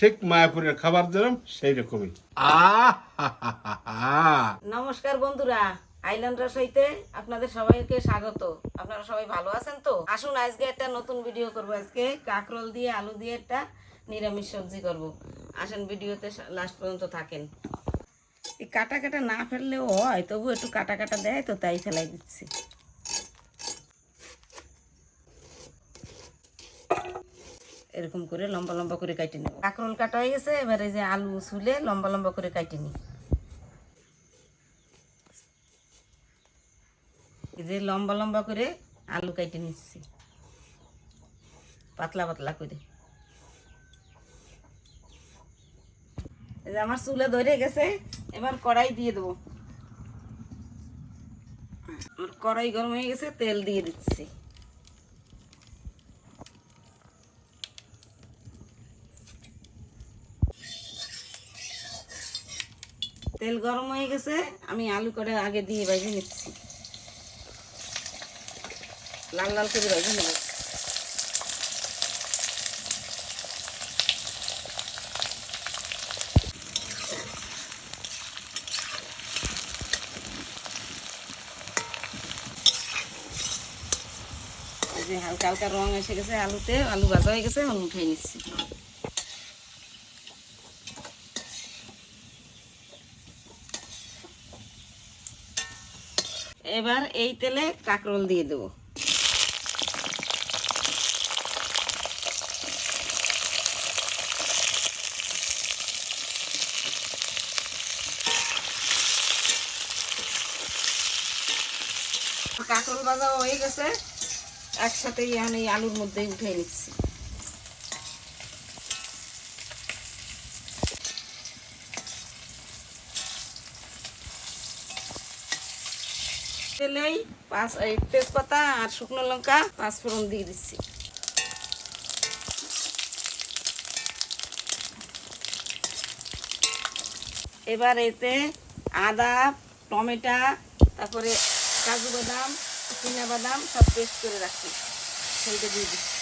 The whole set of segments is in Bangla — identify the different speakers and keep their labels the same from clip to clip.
Speaker 1: ঠিক মায়াপুরের খাবার যেরকম সেই রকমই
Speaker 2: নমস্কার বন্ধুরা আইল্যান্ড রসইতে আপনাদের সবাইকে স্বাগত। আপনারা সবাই ভালো আছেন তো? আসুন আজকে একটা নতুন ভিডিও করব আজকে। কাকরোল দিয়ে আলু দিয়ে একটা নিরামিষ সবজি করব। আসেন ভিডিওতে লাস্ট পর্যন্ত থাকেন। এই কাটা কাটা না ফেললেও হয় তবু একটু কাটা কাটা দেয় তো তাই ফেলাই দিচ্ছি। এরকম করে লম্বা লম্বা করে কাটে নেব। কাঁকরোল কাটা হয়ে গেছে এবারে যে আলু ছুলে লম্বা লম্বা করে কাটে নিই। এই যে লম্বা লম্বা করে আলু কেটে নিচ্ছি পাতলা পাতলা করে। এই যে আমার চুলে ধরে গেছে এবার কড়াই দিয়ে দেবো। আমার কড়াই গরম হয়ে গেছে তেল দিয়ে দিচ্ছি। তেল গরম হয়ে গেছে, আমি আলু করে আগে দিয়ে ভেজে নিচ্ছি। লাল লাল করে ভেজে নেব। হালকা হালকা রং এসে গেছে আলুতে, আলু ভাজা হয়ে গেছে আমি উঠে নিচ্ছি। এবার এই তেলে কাঁকরোল দিয়ে দেবো। কাঁকরোল ভাজা হয়ে গেছে। একসাথেই আমি আলুর মধ্যেই উঠে নিচ্ছি। তেলেই পাঁচ এই তেজপাতা আর শুকনো লঙ্কা, পাঁচ ফোড়ন দিয়ে দিচ্ছি। এবার এতে আদা, টমেটো, তারপরে কাজু বাদাম, চিনা বাদাম, সব পেস্ট করে রাখছি। সেইটা দিয়ে দিচ্ছি।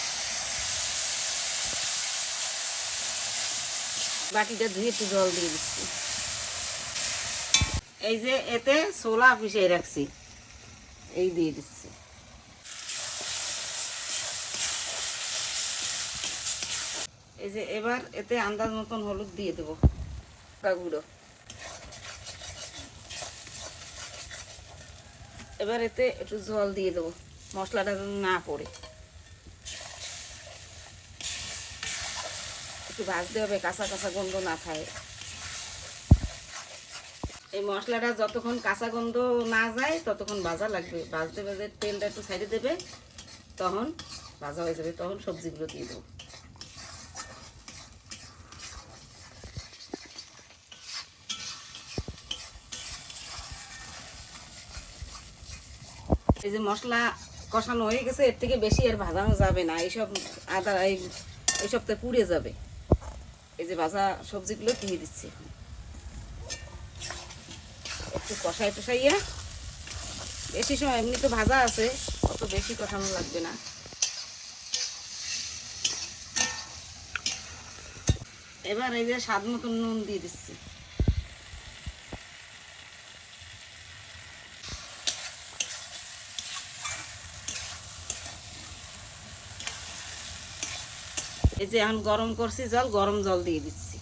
Speaker 2: বাটিটা ধুয়ে একটু জল দিয়ে দিচ্ছি। এই যে এতে ছোলা পিছিয়ে রাখছি। এই দিয়ে দিচ্ছি। এই যে এবার এতে আন্দাজ মতন হলুদ দিয়ে দেবো গুঁড়ো। এবার এতে একটু জল দিয়ে দেবো, মশলাটা না পড়ে। একটু ভাজতে হবে, কাঁচা কাঁচা গন্ধ না খায়। এই মশলাটা যতক্ষণ কাঁচা গন্ধ না যায়, ততক্ষণ ভাজা লাগবে। ভাজতে ভাজতে তেলটা একটু সাইডে দেবে, তখন ভাজা হয়ে যাবে। তখন সবজিগুলো দিয়ে দেবো। এই যে মশলা কষানো হয়ে গেছে, এর থেকে বেশি আর ভাজানো যাবে না। এইসব আদা, এই এইসব তো পুড়ে যাবে। এই যে ভাজা সবজিগুলো দিয়ে দিচ্ছি। একটু কষাই টসাইয়া বেশি সময়, এমনি তো ভাজা আছে, অত বেশি কষানো লাগবে না। এবার এই যে স্বাদ মতন নুন দিয়ে দিচ্ছি। এই যে এখন গরম করছি জল, গরম জল দিয়ে দিচ্ছি।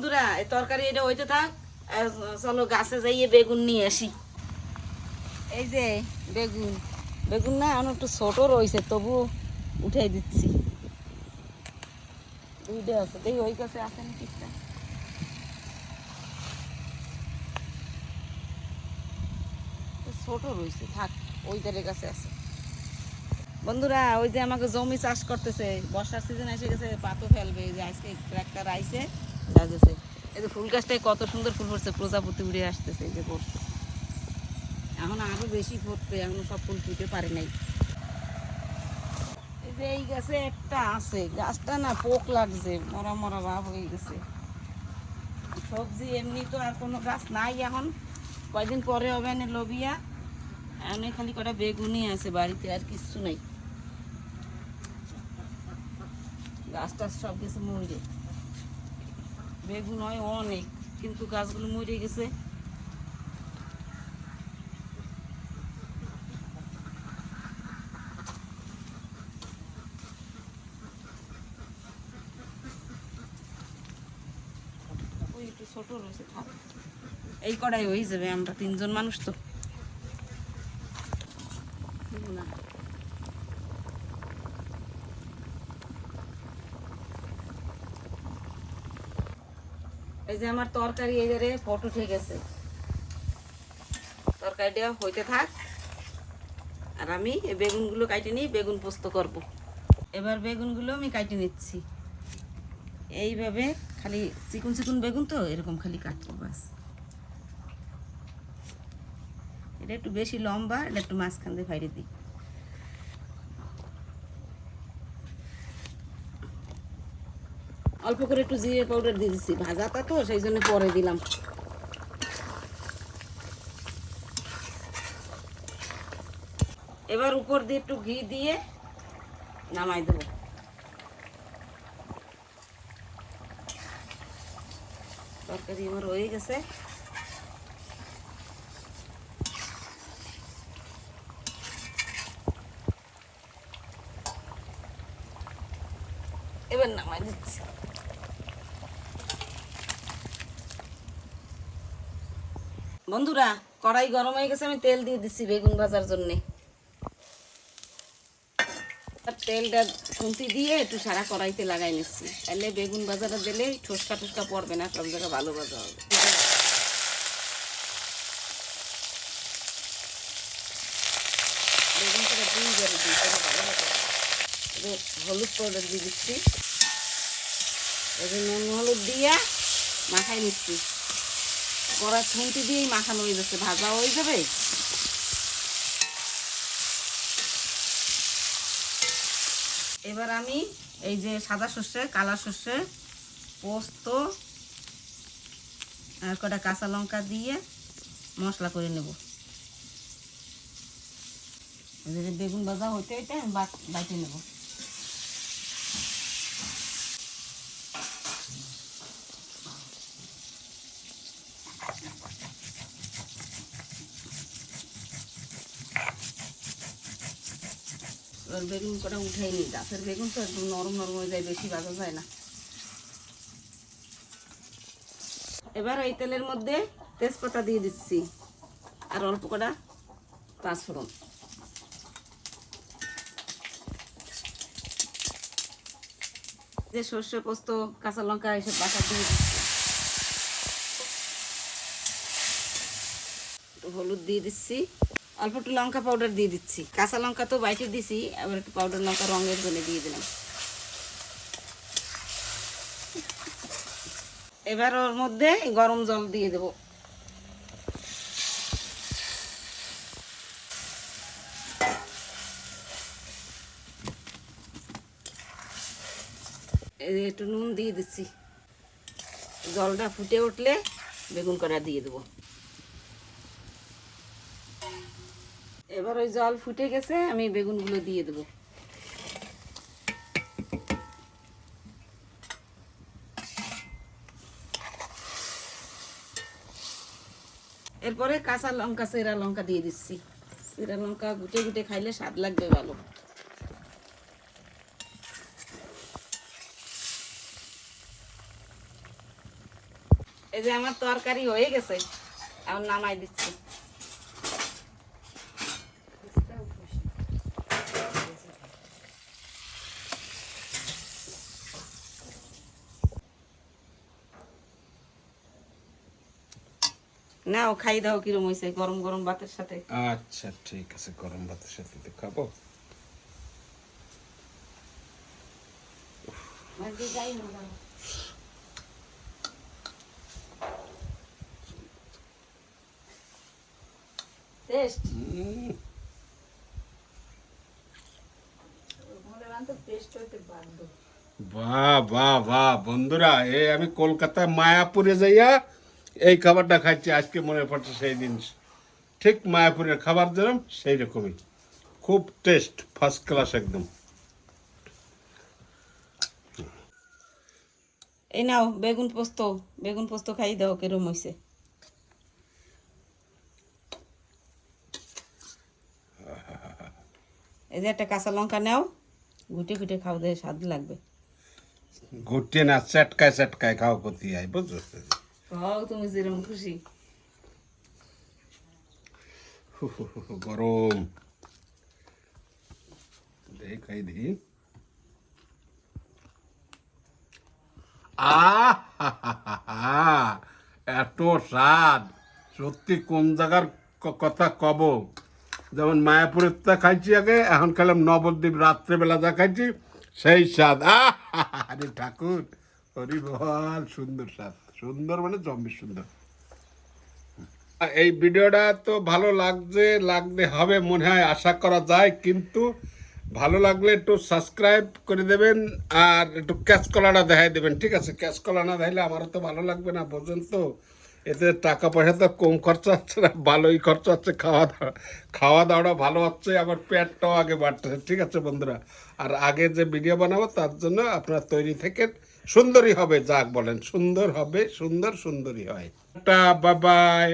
Speaker 2: বন্ধুরা, এই তরকারি এটা হইতে থাক। চলো গাছে যাইয়ে বেগুন নিয়ে আসি। এই যে বেগুন। বেগুন না এখন একটু ছোট রয়েছে তবু উঠাই দিচ্ছি। দুইটা আছে। দেখি ওই গাছে আছে নাকি একটা। ছোট রয়েছে, থাক, ওই ধারে কাছে আছে। বন্ধুরা, ওই যে আমাকে জমি চাষ করতেছে, বর্ষার সিজন এসে গেছে পাতো ফেলবে যে আজকে ট্রাক্টর আইছে সাজেছে। এই যে ফুল গাছটায় কত সুন্দর ফুল ফুটছে প্রজাপতি উড়ে আসতেছে, এই যে এখন আরও বেশি ফুটবে, এখন সব ফুল ফুটে পারে নাই। এই যে এই গাছে একটা আছে, গাছটা না পোক লাগছে, মরা মরা ভাব হয়ে গেছে। সবজি এমনি তো আর কোনো গাছ নাই এখন। কয়দিন পরে হবে না লবিয়া। এখন খালি কটা বেগুনই আছে, বাড়িতে আর কিচ্ছু নেই। গাছ টাছ সব কিছু মরে। বেগুন হয় অনেক, কিন্তু গাছগুলো মরে গেছে। এই কড়াই হয়ে যাবে, আমরা তিনজন মানুষ তো দিব না। এই যে আমার তরকারি, এই যে পট উঠে গেছে। তরকারিটা হইতে থাক। আর আমি এই বেগুনগুলো কাটে নিই বেগুন পোস্ত করব। এবার বেগুনগুলো আমি কাটে নিচ্ছি। এইভাবে খালি চিকুন চিকুন বেগুন তো, এরকম খালি কাটবো বাস। এটা একটু বেশি লম্বা, এটা একটু মাঝখান দিয়ে ফাইড়ে দিই। অল্প করে একটু জিরে পাউডার দিয়ে দিচ্ছি ভাজাটা তো, সেই জন্য পরে দিলাম। এবার উপর দিয়ে একটু ঘি দিয়ে নামাই দেবো। তরকারি আমার হয়ে গেছে। এবার নামাই দিচ্ছি। বন্ধুরা, কড়াই গরম হয়ে গেছে, আমি তেল দিয়ে দিচ্ছি বেগুন ভাজার জন্যে। তেলটা খুন্তি দিয়ে একটু সারা কড়াইতে লাগাই নিচ্ছি। তাহলে বেগুন ভাজাটা দিলে ঠোসকা ঠোসকা পড়বে না, সব জায়গায় ভালো ভাজা হবে। হলুদ পাউডার দিয়ে দিচ্ছি। নুন হলুদ দিয়া মাখাই নিচ্ছি। কড়া খুন্তি দিয়েই মাখানো হয়ে যাচ্ছে, ভাজা হয়ে যাবে। এবার আমি এই যে সাদা সর্ষে, কালা সর্ষে, পোস্ত, আর কটা কাঁচা লঙ্কা দিয়ে মশলা করে নেব। বেগুন ভাজা হইতে হইতে আমি বাট- নেব। এবার বেগুন কটা উঠাই নি। গাছের বেগুন তো একদম নরম নরম হয়ে যায়, বেশি ভাজা যায় না। এবার এই তেলের মধ্যে তেজপাতা দিয়ে দিচ্ছি, আর অল্প কটা পাঁচফোড়ন। যে সর্ষে পোস্ত, কাঁচা লঙ্কা এসব বাটা দিয়ে দিচ্ছি। হলুদ দিয়ে দিচ্ছি। অল্প একটু লঙ্কা পাউডার দিয়ে দিচ্ছি। কাঁচা লঙ্কা তো বাইটে দিছি আবার একটু পাউডার লঙ্কা রঙের জন্য দিয়ে দিলাম। এবার ওর মধ্যে গরম জল দিয়ে দেব। একটু নুন দিয়ে দিচ্ছি। জলটা ফুটে উঠলে বেগুন কড়া দিয়ে দেবো। এবার ওই জল ফুটে গেছে, আমি বেগুনগুলো দিয়ে দেবো। এরপরে কাঁচা লঙ্কা, সেরা লঙ্কা দিয়ে দিচ্ছি। সেরা লঙ্কা গুটে গুটে খাইলে স্বাদ লাগবে ভালো। এই যে আমার তরকারি হয়ে গেছে এখন নামাই দিচ্ছি। নাও খাই দাও কিরম হয়েছে গরম গরম ভাতের সাথে।
Speaker 1: আচ্ছা ঠিক আছে গরম ভাতের সাথে তো খাব।
Speaker 2: টেস্ট
Speaker 1: বাহ বাহ বাহ বন্ধুরা এ আমি কলকাতায় মায়াপুরে যাইয়া এই খাবারটা খাচ্ছি আজকে মনে পড়ছে সেই দিন ঠিক মায়াপুরের খাবার যেরকম সেই রকমই। খুব টেস্ট ফার্স্ট ক্লাস একদম।
Speaker 2: এই নাও বেগুন পোস্ত। বেগুন পোস্ত খাই দাও কেরম হইছে। এই যে একটা কাঁচা লঙ্কা নাও ঘুটে ঘুটে খাও দে স্বাদ লাগবে।
Speaker 1: ঘুরতে না চটকায় চটকায় খাও করতে হয় বুঝছ খাই এত স্বাদ। সত্যি কোন জায়গার কথা কব? যেমন মায়াপুরের তা খাইছি আগে, এখন খেলাম নবদ্বীপ রাত্রেবেলা যা খাইছি, সেই স্বাদ। আরে ঠাকুর হরি বল সুন্দর স্বাদ। সুন্দর মানে জম্বি সুন্দর। এই ভিডিওটা তো ভালো লাগছে লাগতে হবে মনে হয়, আশা করা যায়, কিন্তু ভালো লাগলে একটু সাবস্ক্রাইব করে দেবেন আর একটু ক্যাশ কলাটা দেখাই দেবেন, ঠিক আছে? ক্যাশ কলা না দেখাইলে আমারও তো ভালো লাগবে না, বোঝেন তো? এতে টাকা পয়সা তো কম খরচা হচ্ছে না, ভালোই খরচা হচ্ছে, খাওয়া দাওয়া, খাওয়া দাওয়াটা ভালো হচ্ছে, আবার পেটটাও আগে বাড়তেছে, ঠিক আছে বন্ধুরা? আর আগে যে ভিডিও বানাবো, তার জন্য আপনারা তৈরি থেকে সুন্দরী হবে যাক বলেন সুন্দর হবে সুন্দর সুন্দরী হয়। টা বাবাই